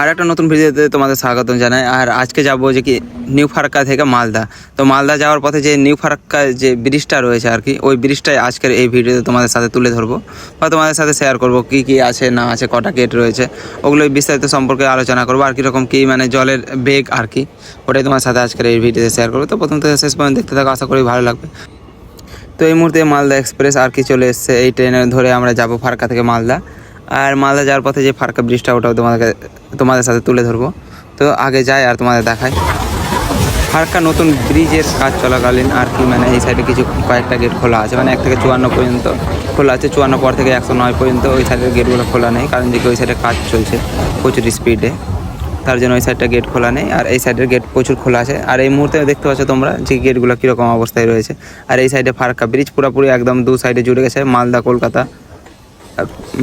আর একটা নতুন ভিডিওতে তোমাদের স্বাগত জানাই। আর আজকে যাব যে কি নিউ ফারাক্কা থেকে মালদা। তো মালদা যাওয়ার পথে যে নিউ ফারাক্কা যে ব্রিজটা রয়েছে আর কি, ওই ব্রিজটাই আজকের এই ভিডিওতে তোমাদের সাথে তুলে ধরবো বা তোমাদের সাথে শেয়ার করব কি কি আছে, না আছে, কটা গেট রয়েছে। ওগুলো বিস্তারিত সম্পর্কে আলোচনা করব আর কীরকম কী মানে জলের বেগ আর কি, ওটাই তোমার সাথে আজকের এই ভিডিওতে শেয়ার করব। তো প্রথম থেকে শেষ পর্যন্ত দেখতে থাকো, আশা করি ভালো লাগবে। তো এই মুহূর্তে মালদা এক্সপ্রেস আর কি চলে এসছে। এই ট্রেনে ধরে আমরা যাব ফারাক্কা থেকে মালদা। আর মালদা যাওয়ার পথে যে ফারাক্কা ব্রিজটা ওটাও তোমাদেরকে তোমাদের সাথে তুলে ধরবো। তো আগে যাই আর তোমাদের দেখাই। ফারাক্কা নতুন ব্রিজের কাজ চলাকালীন আর কি মানে এই সাইডে কিছু, কয়েকটা গেট খোলা আছে। মানে এক থেকে চুয়ান্ন পর্যন্ত খোলা আছে। চুয়ান্ন পর থেকে একশো নয় পর্যন্ত ওই সাইডের গেটগুলো খোলা নেই। কারণ যে ওই সাইডে কাজ চলছে প্রচুর স্পিডে তার জন্য ওই সাইডটা গেট খোলা নেই। আর এই সাইডের গেট প্রচুর খোলা আছে। আর এই মুহূর্তে দেখতে পাচ্ছ তোমরা যে গেটগুলো কীরকম অবস্থায় রয়েছে। আর এই সাইডে ফারাক্কা ব্রিজ পুরোপুরি একদম দু সাইডে জুড়ে গেছে। মালদা, কলকাতা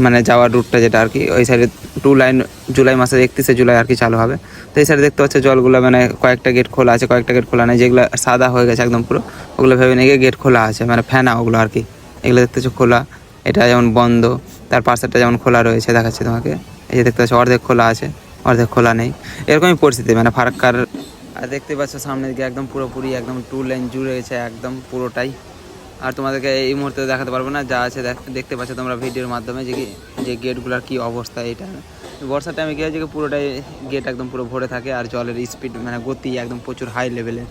মানে যাওয়ার রুটটা যেটা আর কি, ওই সাইডে টু লাইন জুলাই মাসে একত্রিশে জুলাই আর কি চালু হবে। তো এই সাইডে দেখতে পাচ্ছ জলগুলো মানে কয়েকটা গেট খোলা আছে, কয়েকটা গেট খোলা নেই, যেগুলো সাদা হয়ে গেছে একদম পুরো, ওগুলো ভেবে নিয়ে গেট খোলা আছে মানে ফ্যানা ওগুলো আর কি। এগুলো দেখতে পাচ্ছ খোলা, এটা যেমন বন্ধ, তার পাশেরটা যেমন খোলা রয়েছে, দেখাচ্ছে তোমাকে। এই যে দেখতে পাচ্ছ অর্ধেক খোলা আছে, অর্ধেক খোলা নেই। এরকমই পরিস্থিতি মানে ফারাক্কার আর দেখতে পাচ্ছ সামনের দিকে একদম পুরোপুরি একদম টু লাইন জুড়ে গেছে, একদম পুরোটাই। আর তোমাদেরকে এই মুহূর্তে দেখাতে পারব না, যা আছে দেখ- দেখতে পাচ্ছ তোমরা ভিডিওর মাধ্যমে যে কি- যে গেটগুলোর কী অবস্থা এটা। বর্ষার টাইমে কি হয় যে পুরোটাই গেট একদম পুরো ভরে থাকে আর জলের স্পিড মানে গতি একদম প্রচুর হাই লেভেলের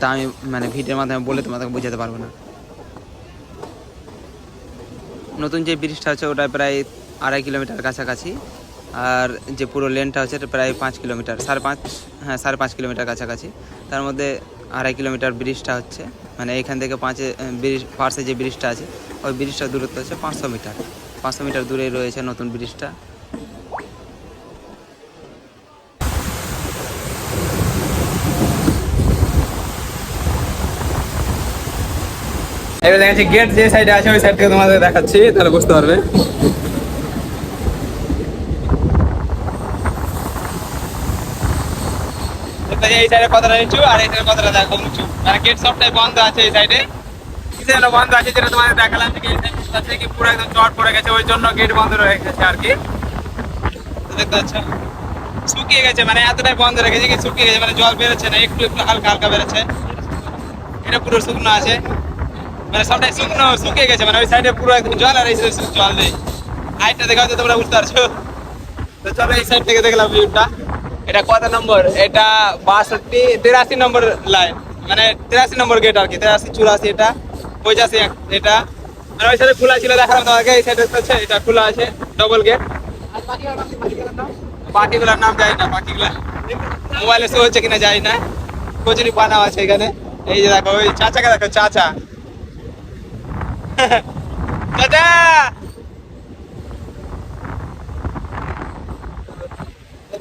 তা আমি মানে ভিডিওর মাধ্যমে বলে তোমাদেরকে বোঝাতে পারব না। নতুন যে ব্রিজটা আছে ওটা প্রায় আড়াই কিলোমিটার কাছাকাছি আর যে পুরো লেনটা হচ্ছে এটা প্রায় পাঁচ কিলোমিটার সাড়ে পাঁচ হ্যাঁ সাড়ে পাঁচ কিলোমিটার কাছাকাছি। তার মধ্যে আড়াই কিলোমিটার ব্রিজটা হচ্ছে। মানে এখান থেকে পাঁচে ব্রিজ, পার্শ্বে যে ব্রিজটা আছে, ওই ব্রিজটার দূরত্ব হচ্ছে পাঁচশো মিটার। পাঁচশো মিটার দূরেই রয়েছে নতুন ব্রিজটা। এবার দেখাচ্ছি গেট যে সাইডে আছে, ওই সাইড থেকে তোমাদের দেখাচ্ছি, তাহলে বুঝতে পারবে দেখতে যে এই সাইডে কতটা নিচু আর এই সাইডে কতটা দেখো উঁচু গেট সবটাই বন্ধ আছে এই সাইডে কিসের বন্ধ আছে, যেটা তোমাদের দেখালাম যে গেট আছে কি পুরো একদম চট পড়ে গেছে, ওই জন্য গেট বন্ধ রয়ে গেছে আর কি। দেখতে শুকিয়ে গেছে মানে এতটাই বন্ধ রেখেছে কি শুকিয়ে গেছে মানে জল বেরোচ্ছে না, একটু একটু হালকা হালকা বেরোচ্ছে। এটা পুরো শুকনো আছে। মানে সবটাই শুকনো, শুকিয়ে গেছে মানে ওই সাইডে পুরো একদম জল আর এই সাইডে জল নেই। হাইটটা দেখা হচ্ছে তোমরা বুঝতে পারছ। তো চলো এই সাইড থেকে দেখলাম ভিউটা এটা কত নম্বর? এটা বাষট্টি, তেরাশি নম্বর লাইন মানে তেরাশি নম্বর গেট আর কি। তেরাশি, চুরাশি এটা, পঁচাশি এটা। আর ওই সাইডে খোলা ছিল, দেখালাম তোমাকে, এই সাইডে হচ্ছে, এটা খোলা আছে ডবল গেট বাকিগুলোর নাম জানি না, বাকিগুলা। মোবাইলে শো হচ্ছে কিনা জানি না। কচুরি বানাও আছে এখানে। এই যে দেখো, ওই চাচাকে দেখো, চাচা। চাচা!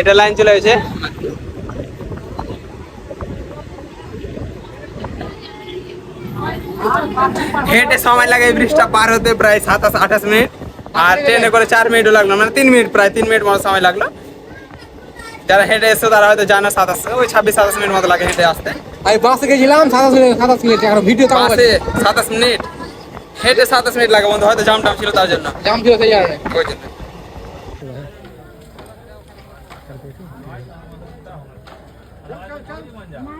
এটা লাইন চলে গেছে। হেঁটে সময় লাগে এই ব্রিজটা পার হতে প্রায় সাতাশ আঠাশ মিনিট। আর ট্রেনে করে চার মিনিটও লাগল মানে তিন মিনিট প্রায় তিন মিনিট মতো সময় লাগল। যারা হেঁটে এসছে তারা হয়তো জানে সাতাশ ওই ছাব্বিশ সাতাশ মিনিট মতো লাগে হেঁটে আসতে। আমি বাসে গেছিলাম সাতাশ মিনিট সাতাশ মিনিট এখন ভিডিও বাসে সাতাশ মিনিট হেঁটে সাতাশ মিনিট লাগে বন্ধু হয়তো জাম টাম ছিল তার জন্য। জাম ছিল সেই ওই জন্য।